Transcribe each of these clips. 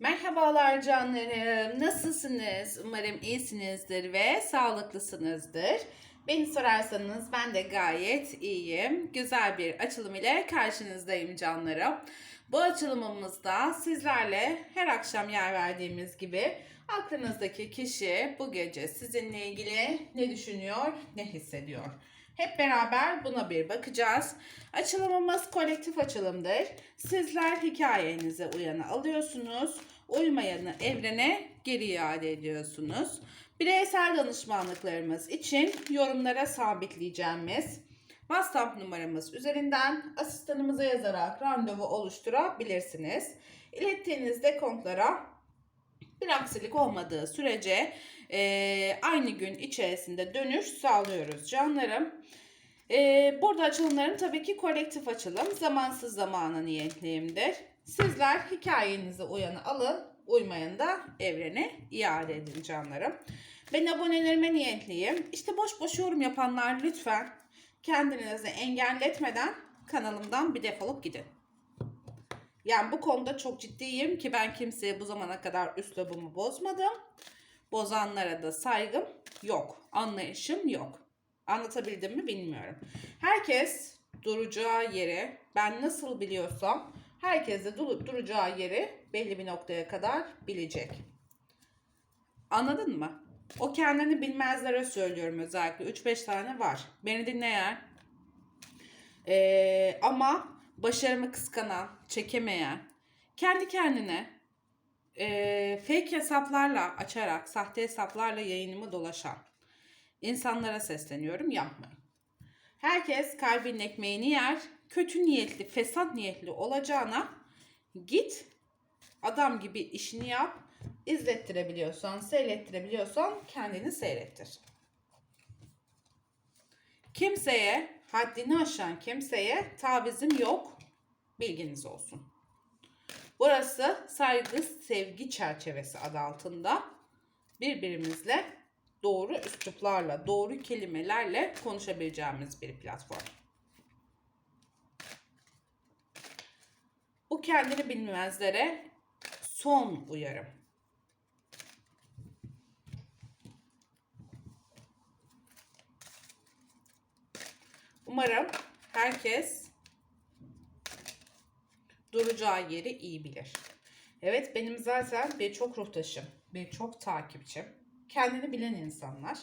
Merhabalar canlarım. Nasılsınız? Umarım iyisinizdir ve sağlıklısınızdır. Beni sorarsanız ben de gayet iyiyim. Güzel bir açılım ile karşınızdayım canlarım. Bu açılımımızda sizlerle her akşam yer verdiğimiz gibi aklınızdaki kişi bu gece sizinle ilgili ne düşünüyor, ne hissediyor? Hep beraber buna bir bakacağız. Açılımımız kolektif açılımdır. Sizler hikayenize uyanı alıyorsunuz. Uymayanı evrene geri iade ediyorsunuz. Bireysel danışmanlıklarımız için yorumlara sabitleyeceğimiz WhatsApp numaramız üzerinden asistanımıza yazarak randevu oluşturabilirsiniz. İlettiğiniz dekontlara bir aksilik olmadığı sürece e, aynı gün içerisinde dönüş sağlıyoruz canlarım. E, burada açılımlarım tabii ki kolektif açılım. Zamansız zamana niyetliyimdir. Sizler hikayenize uyanı alın, uymayanı da evrene iade edin canlarım. Ben abonelerime niyetliyim. İşte boş boş yorum yapanlar lütfen kendinizi engelletmeden kanalımdan bir defolup gidin. Yani bu konuda çok ciddiyim ki ben kimseye bu zamana kadar üslubumu bozmadım. Bozanlara da saygım yok. Anlayışım yok. Anlatabildim mi bilmiyorum. Herkes duracağı yeri ben nasıl biliyorsam herkes de dur- duracağı yeri belli bir noktaya kadar bilecek. Anladın mı? O kendini bilmezlere söylüyorum özellikle. 3-5 tane var. Beni dinleyen ee, ama başarımı kıskanan, çekemeyen, kendi kendine e, fake hesaplarla açarak, sahte hesaplarla yayınımı dolaşan insanlara sesleniyorum yapmayın. Herkes kalbinin ekmeğini yer, kötü niyetli, fesat niyetli olacağına git adam gibi işini yap, izlettirebiliyorsan, seyrettirebiliyorsan kendini seyrettir. Kimseye, haddini aşan kimseye tavizim yok. Bilginiz olsun. Burası saygı, sevgi çerçevesi adı altında birbirimizle doğru üsluplarla, doğru kelimelerle konuşabileceğimiz bir platform. Bu kendini bilmezlere son uyarım. Umarım herkes duracağı yeri iyi bilir. Evet benim zaten birçok ruhtaşım, birçok takipçim, kendini bilen insanlar.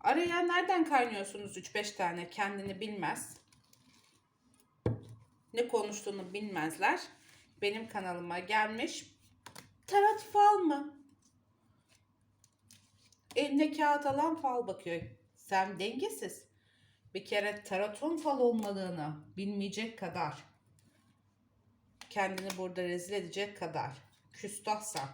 Araya nereden kaynıyorsunuz 3-5 tane kendini bilmez. Ne konuştuğunu bilmezler. Benim kanalıma gelmiş. Tarot fal mı? Eline kağıt alan fal bakıyor. Sen dengesiz. Bir kere tarotun fal olmadığını bilmeyecek kadar kendini burada rezil edecek kadar küstahsan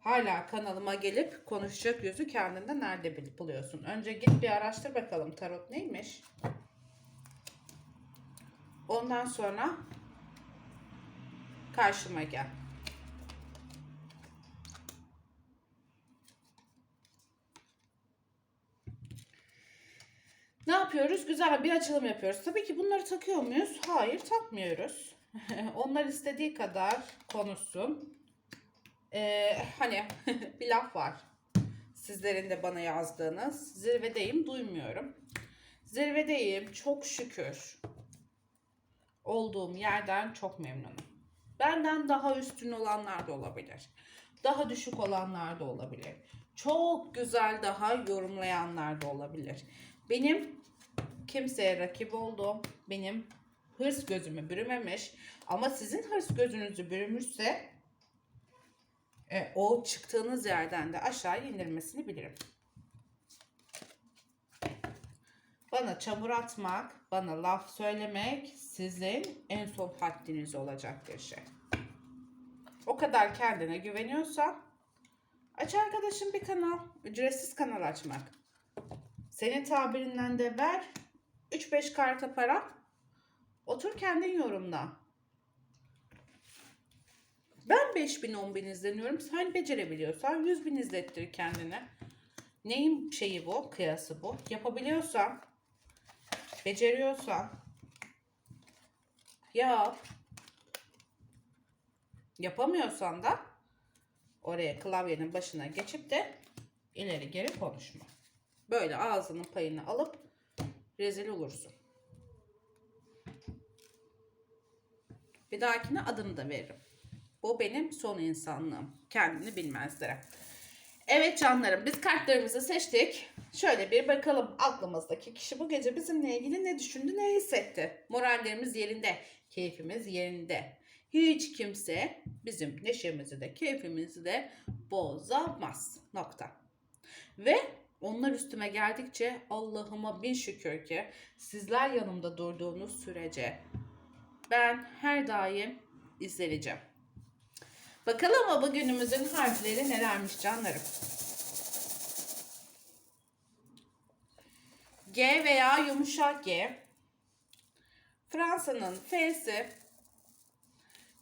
hala kanalıma gelip konuşacak yüzü kendinde nerede buluyorsun? Önce git bir araştır bakalım tarot neymiş. Ondan sonra karşıma gel. Ne yapıyoruz? Güzel bir açılım yapıyoruz. Tabii ki bunları takıyor muyuz? Hayır takmıyoruz. Onlar istediği kadar konuşsun. Ee, hani bir laf var. Sizlerin de bana yazdığınız. Zirvedeyim duymuyorum. Zirvedeyim çok şükür. Olduğum yerden çok memnunum. Benden daha üstün olanlar da olabilir. Daha düşük olanlar da olabilir. Çok güzel daha yorumlayanlar da olabilir. Benim kimseye rakip olduğum, benim hırs gözümü bürümemiş ama sizin hırs gözünüzü bürümüşse e, o çıktığınız yerden de aşağı indirmesini bilirim. Bana çamur atmak, bana laf söylemek sizin en son haddiniz olacak bir şey. O kadar kendine güveniyorsan aç arkadaşım bir kanal. Ücretsiz kanal açmak. Senin tabirinden de ver 3-5 karta para. Otur kendin yorumla. Ben 5000 10 bin izleniyorum. Sen becerebiliyorsan 100 bin izlettir kendine. Neyin şeyi bu? Kıyası bu. Yapabiliyorsan, beceriyorsan Yap. Yapamıyorsan da oraya klavyenin başına geçip de ileri geri konuşma. Böyle ağzının payını alıp rezil olursun. Bir dahakine adını da veririm. Bu benim son insanlığım. Kendini bilmezlere. Evet canlarım biz kartlarımızı seçtik. Şöyle bir bakalım aklımızdaki kişi bu gece bizimle ilgili ne düşündü, ne hissetti. Morallerimiz yerinde, keyfimiz yerinde. Hiç kimse bizim neşemizi de keyfimizi de bozamaz. Nokta. Ve onlar üstüme geldikçe Allah'ıma bin şükür ki sizler yanımda durduğunuz sürece ben her daim izleneceğim. Bakalım ama bugünümüzün harfleri nelermiş canlarım. G veya yumuşak G. Fransa'nın F'si.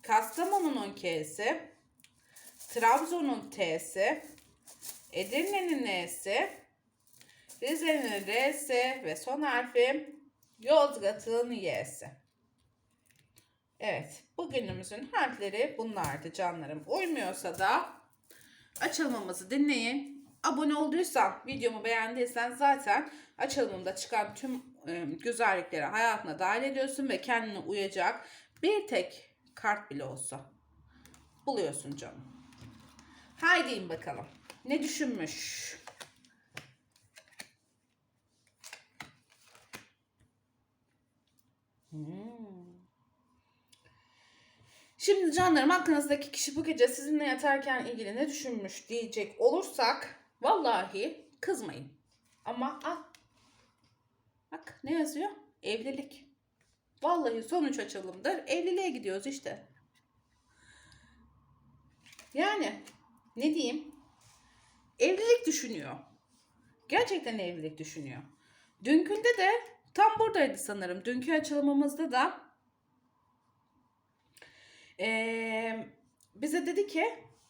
Kastamonu'nun K'si. Trabzon'un T'si. Edirne'nin N'si. Rize'nin R'si ve son harfi Yozgat'ın Y'si. Evet, bugünümüzün harfleri bunlardı canlarım. Uymuyorsa da açılmamızı dinleyin. Abone olduysan, videomu beğendiysen zaten açılımda çıkan tüm e, güzellikleri hayatına dahil ediyorsun ve kendine uyacak bir tek kart bile olsa buluyorsun canım. Haydi bakalım. Ne düşünmüş? Hmm. Şimdi canlarım aklınızdaki kişi bu gece sizinle yatarken ilgili ne düşünmüş diyecek olursak vallahi kızmayın. Ama al. Bak ne yazıyor? Evlilik. Vallahi sonuç açılımdır. Evliliğe gidiyoruz işte. Yani ne diyeyim? Evlilik düşünüyor. Gerçekten evlilik düşünüyor. Dünkünde de tam buradaydı sanırım. Dünkü açılımımızda da ee, bize dedi ki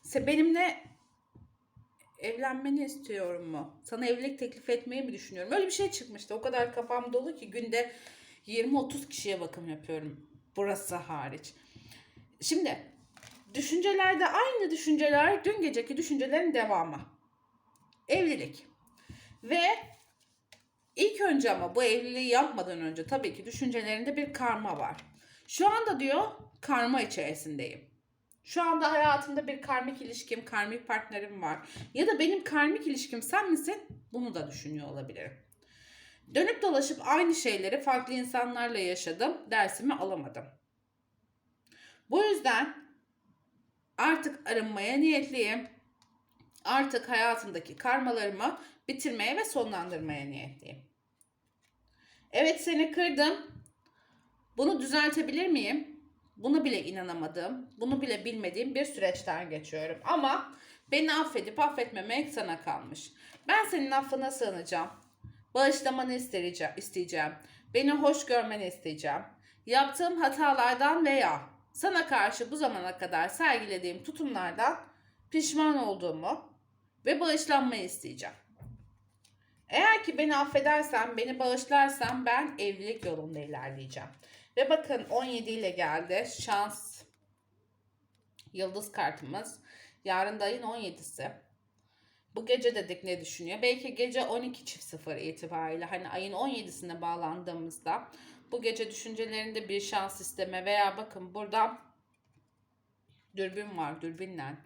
"Se- benimle evlenmeni istiyorum mu? Sana evlilik teklif etmeyi mi düşünüyorum? Öyle bir şey çıkmıştı. O kadar kafam dolu ki günde 20-30 kişiye bakım yapıyorum. Burası hariç. Şimdi düşüncelerde aynı düşünceler dün geceki düşüncelerin devamı. Evlilik. Ve ilk önce ama bu evliliği yapmadan önce tabii ki düşüncelerinde bir karma var. Şu anda diyor karma içerisindeyim. Şu anda hayatımda bir karmik ilişkim, karmik partnerim var. Ya da benim karmik ilişkim sen misin? Bunu da düşünüyor olabilirim. Dönüp dolaşıp aynı şeyleri farklı insanlarla yaşadım. Dersimi alamadım. Bu yüzden artık arınmaya niyetliyim. Artık hayatımdaki karmalarımı bitirmeye ve sonlandırmaya niyetliyim. Evet seni kırdım. Bunu düzeltebilir miyim? Bunu bile inanamadım. Bunu bile bilmediğim bir süreçten geçiyorum. Ama beni affedip affetmemek sana kalmış. Ben senin affına sığınacağım. Bağışlamanı isteyeceğim. Beni hoş görmeni isteyeceğim. Yaptığım hatalardan veya sana karşı bu zamana kadar sergilediğim tutumlardan pişman olduğumu ve bağışlanmayı isteyeceğim. Eğer ki beni affedersen, beni bağışlarsan ben evlilik yolunda ilerleyeceğim. Ve bakın 17 ile geldi. Şans yıldız kartımız. Yarın da ayın 17'si. Bu gece dedik ne düşünüyor? Belki gece 12 çift 0 itibariyle hani ayın 17'sine bağlandığımızda bu gece düşüncelerinde bir şans isteme veya bakın burada dürbün var. Dürbünle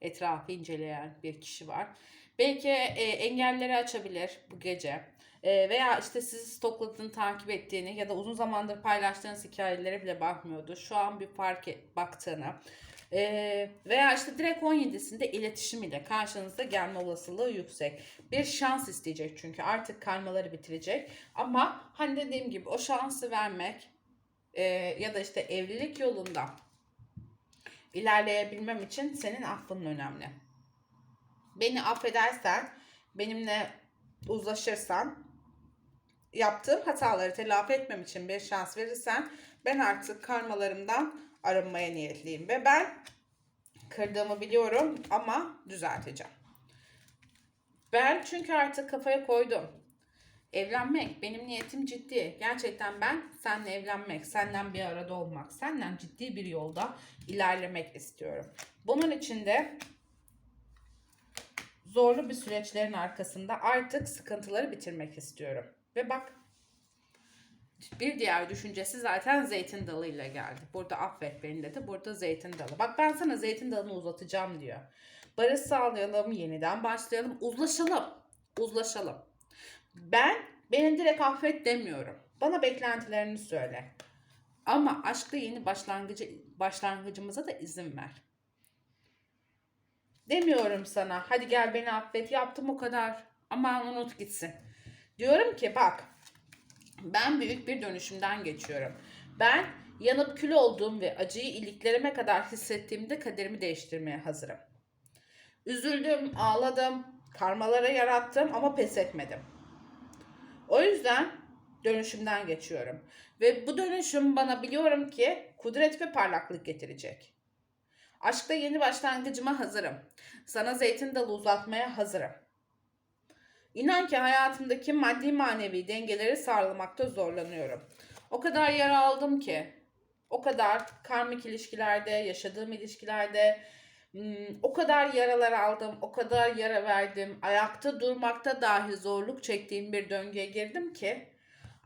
etrafı inceleyen bir kişi var. Belki e, engelleri açabilir bu gece. E, veya işte sizi stokladığını, takip ettiğini ya da uzun zamandır paylaştığınız hikayelere bile bakmıyordu. Şu an bir fark baktığını. E, veya işte direkt 17'sinde iletişim ile karşınızda gelme olasılığı yüksek. Bir şans isteyecek çünkü artık karmaları bitirecek. Ama hani dediğim gibi o şansı vermek e, ya da işte evlilik yolunda ilerleyebilmem için senin affın önemli. Beni affedersen, benimle uzlaşırsan, yaptığım hataları telafi etmem için bir şans verirsen ben artık karmalarımdan arınmaya niyetliyim ve ben kırdığımı biliyorum ama düzelteceğim. Ben çünkü artık kafaya koydum. Evlenmek benim niyetim ciddi. Gerçekten ben seninle evlenmek, senden bir arada olmak, senden ciddi bir yolda ilerlemek istiyorum. Bunun için de zorlu bir süreçlerin arkasında artık sıkıntıları bitirmek istiyorum. Ve bak bir diğer düşüncesi zaten zeytin dalıyla geldi. Burada affet beni dedi. Burada zeytin dalı. Bak ben sana zeytin dalını uzatacağım diyor. Barış sağlayalım, yeniden başlayalım, uzlaşalım. Uzlaşalım. Ben beni direkt affet demiyorum. Bana beklentilerini söyle. Ama aşkla yeni başlangıcı başlangıcımıza da izin ver. Demiyorum sana hadi gel beni affet yaptım o kadar aman unut gitsin. Diyorum ki bak ben büyük bir dönüşümden geçiyorum. Ben yanıp kül olduğum ve acıyı iliklerime kadar hissettiğimde kaderimi değiştirmeye hazırım. Üzüldüm, ağladım, karmalara yarattım ama pes etmedim. O yüzden dönüşümden geçiyorum. Ve bu dönüşüm bana biliyorum ki kudret ve parlaklık getirecek. Aşkta yeni başlangıcıma hazırım. Sana zeytin dalı uzatmaya hazırım. İnan ki hayatımdaki maddi manevi dengeleri sağlamakta zorlanıyorum. O kadar yara aldım ki, o kadar karmik ilişkilerde, yaşadığım ilişkilerde hmm, o kadar yaralar aldım, o kadar yara verdim. Ayakta durmakta dahi zorluk çektiğim bir döngüye girdim ki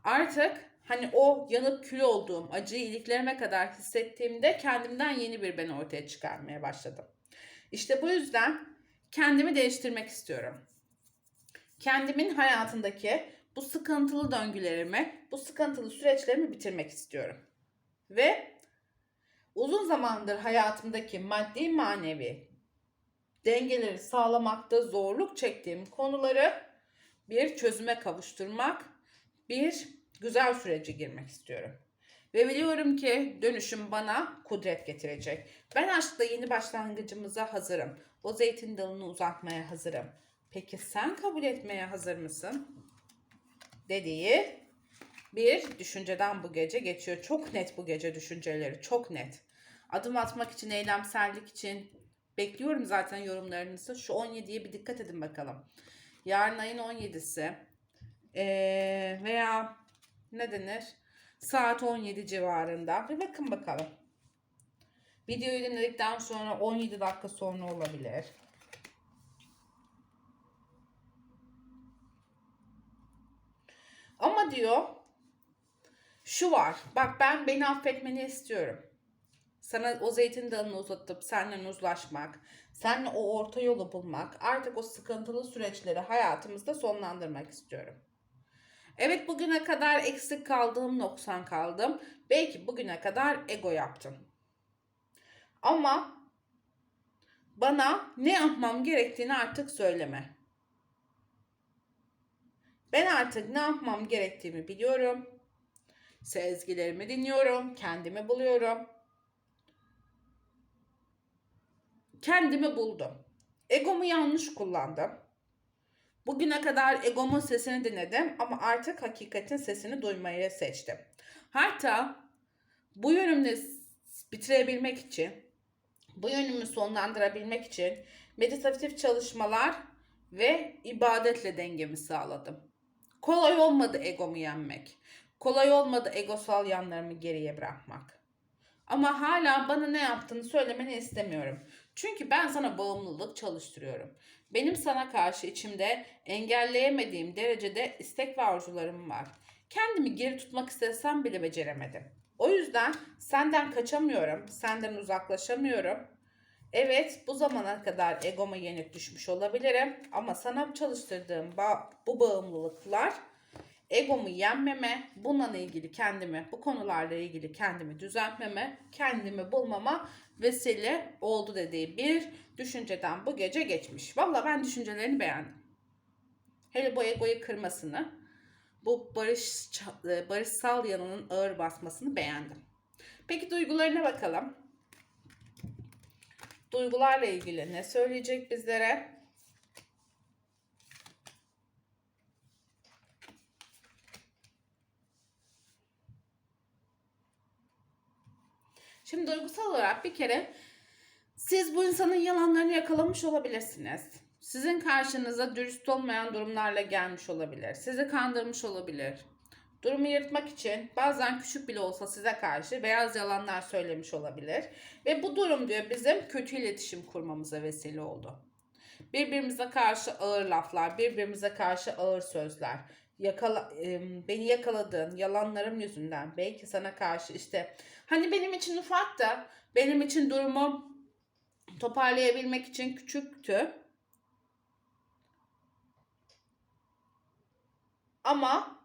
artık hani o yanıp kül olduğum acıyı iliklerime kadar hissettiğimde kendimden yeni bir ben ortaya çıkarmaya başladım. İşte bu yüzden kendimi değiştirmek istiyorum kendimin hayatındaki bu sıkıntılı döngülerimi, bu sıkıntılı süreçlerimi bitirmek istiyorum. Ve uzun zamandır hayatımdaki maddi manevi dengeleri sağlamakta zorluk çektiğim konuları bir çözüme kavuşturmak, bir güzel sürece girmek istiyorum. Ve biliyorum ki dönüşüm bana kudret getirecek. Ben aşkla yeni başlangıcımıza hazırım. O zeytin dalını uzatmaya hazırım. Peki sen kabul etmeye hazır mısın? Dediği bir düşünceden bu gece geçiyor. Çok net bu gece düşünceleri. Çok net. Adım atmak için, eylemsellik için bekliyorum zaten yorumlarınızı. Şu 17'ye bir dikkat edin bakalım. Yarın ayın 17'si ee, veya ne denir? Saat 17 civarında. Bir bakın bakalım. Videoyu dinledikten sonra 17 dakika sonra olabilir. Ama diyor şu var. Bak ben beni affetmeni istiyorum. Sana o zeytin dalını uzatıp seninle uzlaşmak, seninle o orta yolu bulmak, artık o sıkıntılı süreçleri hayatımızda sonlandırmak istiyorum. Evet bugüne kadar eksik kaldığım, noksan kaldım. Belki bugüne kadar ego yaptım. Ama bana ne yapmam gerektiğini artık söyleme. Ben artık ne yapmam gerektiğimi biliyorum. Sezgilerimi dinliyorum, kendimi buluyorum. Kendimi buldum. Egomu yanlış kullandım. Bugüne kadar egomun sesini dinledim ama artık hakikatin sesini duymayı seçtim. Hatta bu yönümü bitirebilmek için, bu yönümü sonlandırabilmek için meditatif çalışmalar ve ibadetle dengemi sağladım. Kolay olmadı egomu yenmek. Kolay olmadı egosal yanlarımı geriye bırakmak. Ama hala bana ne yaptığını söylemeni istemiyorum. Çünkü ben sana bağımlılık çalıştırıyorum. Benim sana karşı içimde engelleyemediğim derecede istek ve arzularım var. Kendimi geri tutmak istesem bile beceremedim. O yüzden senden kaçamıyorum, senden uzaklaşamıyorum. Evet bu zamana kadar egoma yenik düşmüş olabilirim ama sana çalıştırdığım bu bağımlılıklar egomu yenmeme, bununla ilgili kendimi, bu konularla ilgili kendimi düzeltmeme, kendimi bulmama vesile oldu dediği bir düşünceden bu gece geçmiş. Valla ben düşüncelerini beğendim. Hele bu egoyu kırmasını, bu barış e, barışsal yanının ağır basmasını beğendim. Peki duygularına bakalım. Duygularla ilgili ne söyleyecek bizlere? Şimdi duygusal olarak bir kere siz bu insanın yalanlarını yakalamış olabilirsiniz. sizin karşınıza dürüst olmayan durumlarla gelmiş olabilir. Sizi kandırmış olabilir. Durumu yırtmak için bazen küçük bile olsa size karşı beyaz yalanlar söylemiş olabilir. Ve bu durum diyor bizim kötü iletişim kurmamıza vesile oldu. Birbirimize karşı ağır laflar, birbirimize karşı ağır sözler. Yakala, beni yakaladığın yalanlarım yüzünden belki sana karşı işte hani benim için ufak da benim için durumu toparlayabilmek için küçüktü. Ama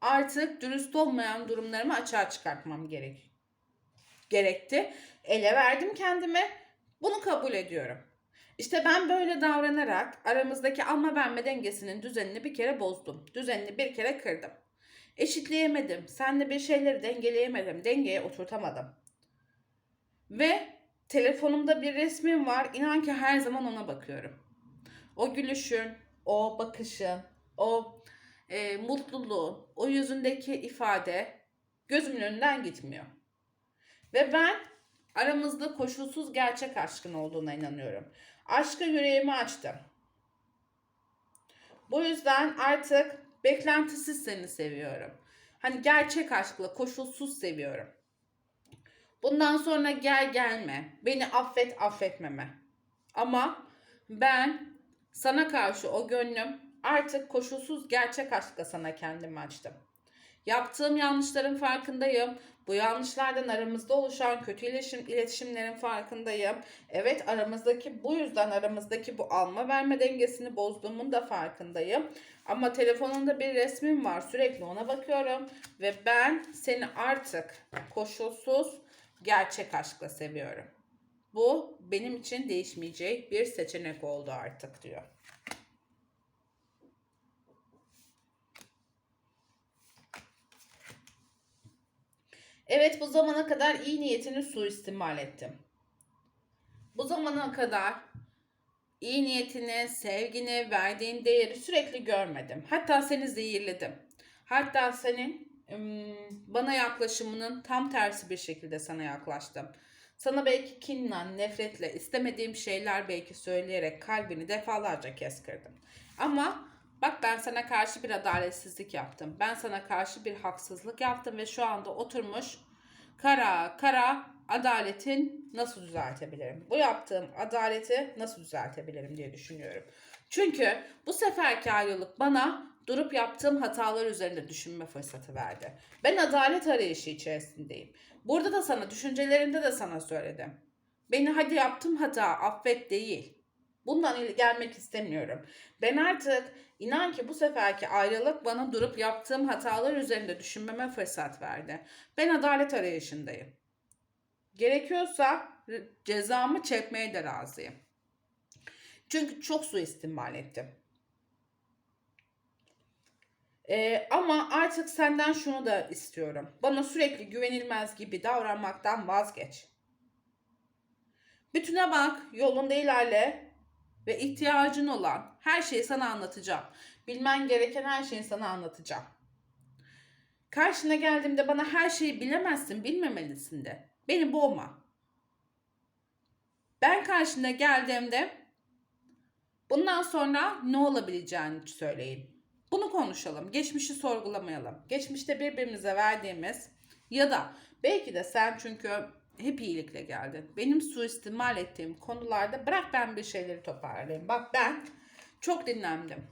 artık dürüst olmayan durumlarımı açığa çıkartmam gerek gerekti. Ele verdim kendime. Bunu kabul ediyorum. İşte ben böyle davranarak aramızdaki alma verme dengesinin düzenini bir kere bozdum. Düzenini bir kere kırdım. Eşitleyemedim. Senle bir şeyleri dengeleyemedim. Dengeye oturtamadım. Ve telefonumda bir resmim var. İnan ki her zaman ona bakıyorum. O gülüşün, o bakışın, o e, mutluluğun, o yüzündeki ifade gözümün önünden gitmiyor. Ve ben aramızda koşulsuz gerçek aşkın olduğuna inanıyorum. Aşka yüreğimi açtım. Bu yüzden artık beklentisiz seni seviyorum. Hani gerçek aşkla koşulsuz seviyorum. Bundan sonra gel gelme. Beni affet affetmeme. Ama ben sana karşı o gönlüm artık koşulsuz gerçek aşkla sana kendimi açtım. Yaptığım yanlışların farkındayım. Bu yanlışlardan aramızda oluşan kötü iletişim, iletişimlerin farkındayım. Evet aramızdaki bu yüzden aramızdaki bu alma verme dengesini bozduğumun da farkındayım. Ama telefonunda bir resmim var. Sürekli ona bakıyorum. Ve ben seni artık koşulsuz gerçek aşkla seviyorum. Bu benim için değişmeyecek bir seçenek oldu artık diyor. Evet bu zamana kadar iyi niyetini suistimal ettim. Bu zamana kadar iyi niyetini, sevgini, verdiğin değeri sürekli görmedim. Hatta seni zehirledim. Hatta senin bana yaklaşımının tam tersi bir şekilde sana yaklaştım. Sana belki kinle, nefretle, istemediğim şeyler belki söyleyerek kalbini defalarca kez kırdım. Ama bak ben sana karşı bir adaletsizlik yaptım. Ben sana karşı bir haksızlık yaptım ve şu anda oturmuş kara kara adaletin nasıl düzeltebilirim? Bu yaptığım adaleti nasıl düzeltebilirim diye düşünüyorum. Çünkü bu seferki ayrılık bana durup yaptığım hatalar üzerinde düşünme fırsatı verdi. Ben adalet arayışı içerisindeyim. Burada da sana, düşüncelerimde de sana söyledim. Beni hadi yaptım hata, affet değil. Bundan gelmek istemiyorum. Ben artık inan ki bu seferki ayrılık bana durup yaptığım hatalar üzerinde düşünmeme fırsat verdi. Ben adalet arayışındayım. Gerekiyorsa cezamı çekmeye de razıyım. Çünkü çok suistimal ettim. Ee, ama artık senden şunu da istiyorum. Bana sürekli güvenilmez gibi davranmaktan vazgeç. Bütüne bak, yolunda ilerle ve ihtiyacın olan her şeyi sana anlatacağım. Bilmen gereken her şeyi sana anlatacağım. Karşına geldiğimde bana her şeyi bilemezsin, bilmemelisin de. Beni boğma. Ben karşına geldiğimde bundan sonra ne olabileceğini söyleyin. Bunu konuşalım. Geçmişi sorgulamayalım. Geçmişte birbirimize verdiğimiz ya da belki de sen çünkü hep iyilikle geldin. Benim suistimal ettiğim konularda bırak ben bir şeyleri toparlayayım. Bak ben çok dinlendim.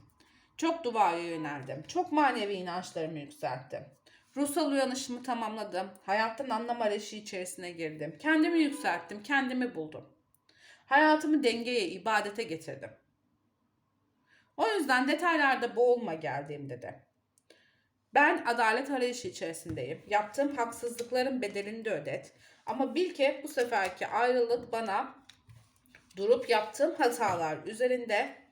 Çok duaya yöneldim. Çok manevi inançlarımı yükselttim. Ruhsal uyanışımı tamamladım. Hayattan anlam arayışı içerisine girdim. Kendimi yükselttim. Kendimi buldum. Hayatımı dengeye, ibadete getirdim. O yüzden detaylarda boğulma geldiğimde de. Ben adalet arayışı içerisindeyim. Yaptığım haksızlıkların bedelini de ödet. Ama bil ki bu seferki ayrılık bana durup yaptığım hatalar üzerinde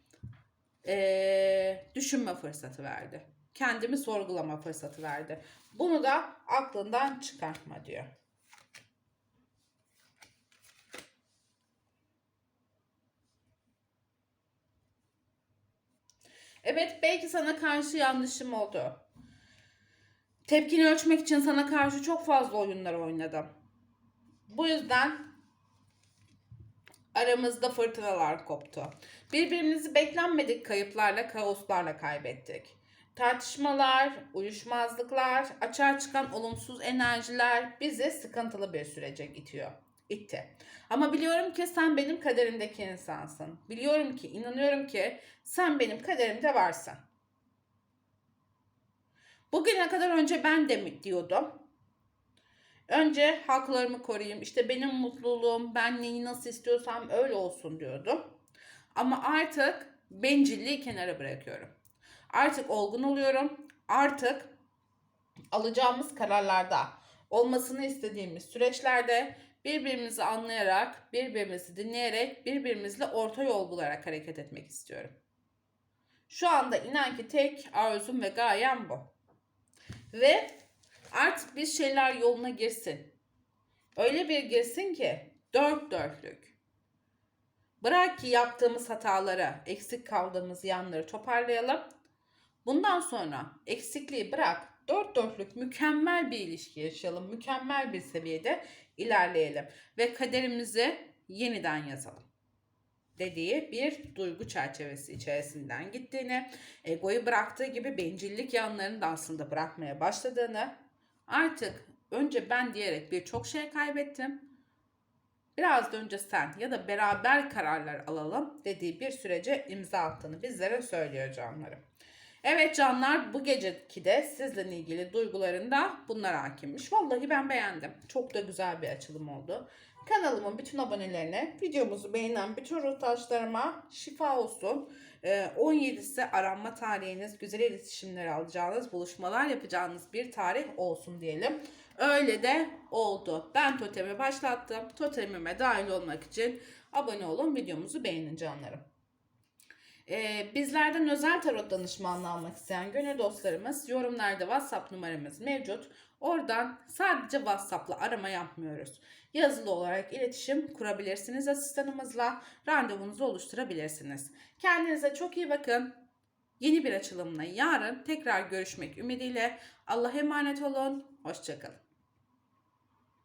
ee, düşünme fırsatı verdi. Kendimi sorgulama fırsatı verdi. Bunu da aklından çıkartma diyor. Evet belki sana karşı yanlışım oldu. Tepkini ölçmek için sana karşı çok fazla oyunlar oynadım. Bu yüzden Aramızda fırtınalar koptu. Birbirimizi beklenmedik kayıplarla, kaoslarla kaybettik. Tartışmalar, uyuşmazlıklar, açığa çıkan olumsuz enerjiler bizi sıkıntılı bir sürece itiyor. itti. Ama biliyorum ki sen benim kaderimdeki insansın. Biliyorum ki, inanıyorum ki sen benim kaderimde varsın. Bugüne kadar önce ben de mi diyordum. Önce haklarımı koruyayım. İşte benim mutluluğum, ben neyi nasıl istiyorsam öyle olsun diyordum. Ama artık bencilliği kenara bırakıyorum. Artık olgun oluyorum. Artık alacağımız kararlarda, olmasını istediğimiz süreçlerde birbirimizi anlayarak, birbirimizi dinleyerek, birbirimizle orta yol bularak hareket etmek istiyorum. Şu anda inan ki tek arzum ve gayem bu. Ve artık bir şeyler yoluna girsin. Öyle bir girsin ki dört dörtlük. Bırak ki yaptığımız hataları, eksik kaldığımız yanları toparlayalım. Bundan sonra eksikliği bırak, dört dörtlük mükemmel bir ilişki yaşayalım, mükemmel bir seviyede ilerleyelim ve kaderimizi yeniden yazalım dediği bir duygu çerçevesi içerisinden gittiğini, egoyu bıraktığı gibi bencillik yanlarını da aslında bırakmaya başladığını, artık önce ben diyerek birçok şey kaybettim. Biraz da önce sen ya da beraber kararlar alalım dediği bir sürece imza attığını bizlere söylüyor canlarım. Evet canlar bu geceki de sizle ilgili duygularında bunlar hakimmiş. Vallahi ben beğendim. Çok da güzel bir açılım oldu. Kanalımın bütün abonelerine, videomuzu beğenen bütün ruhtaşlarıma şifa olsun. Ee, 17'si aranma tarihiniz, güzel iletişimler alacağınız, buluşmalar yapacağınız bir tarih olsun diyelim. Öyle de oldu. Ben totemi başlattım. Totemime dahil olmak için abone olun, videomuzu beğenin canlarım. Ee, bizlerden özel tarot danışmanlığı almak isteyen gönül dostlarımız yorumlarda WhatsApp numaramız mevcut. Oradan sadece WhatsApp'la arama yapmıyoruz. Yazılı olarak iletişim kurabilirsiniz asistanımızla. Randevunuzu oluşturabilirsiniz. Kendinize çok iyi bakın. Yeni bir açılımla yarın tekrar görüşmek ümidiyle. Allah'a emanet olun. Hoşçakalın.